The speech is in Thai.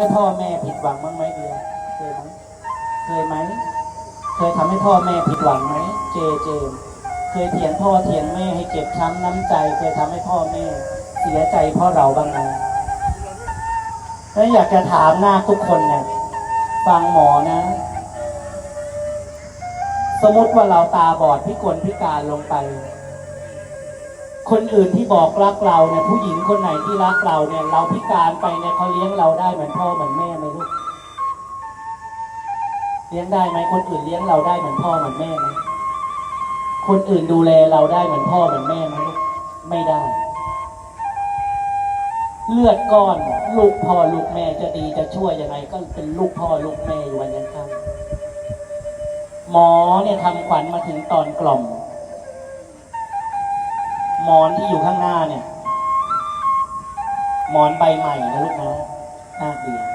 ให้พ่อแม่ผิดหวังบ้างไหมเดียเคยไหมเคยไหม เคยทำให้พ่อแม่ผิดหวังไหม เจเจมเคยเถียงพ่อเถียงแม่ให้เจ็บช้ำน้ำใจ เคยทำให้พ่อแม่เสียใจเพราะเราบ้างไหมแล้วอยากจะถามหน้าทุกคนเนี่ยฟังหมอนะ สมมติว่าเราตาบอดพิกลพิการลงไป คนอื่นที่บอกรักเราเนี่ยผู้หญิงคนไหนที่รักเราเนี่ย เราพิการไปเนี่ยเขาเลี้ยงเราได้เหมือนพ่อเหมือนแม่ไหมลูกเลี้ยงได้ไหมคนอื่นเลี้ยงเราได้เหมือนพ่อเหมือนแม่ไหมคนอื่นดูแลเราได้เหมือนพ่อเหมือนแม่ไหมลูกไม่ได้ เลือดก้อนลูกพ่อลูกแม่จะดีจะช่วยยังไง ก็เป็นลูกพ่อลูกแม่อยู่วันยังค่ำหมอเนี่ยทำขวัญมาถึงตอนกล่อม หมอนที่อยู่ข้างหน้าเนี่ย หมอนใบใหม่นะลูกนะน่าเกลียด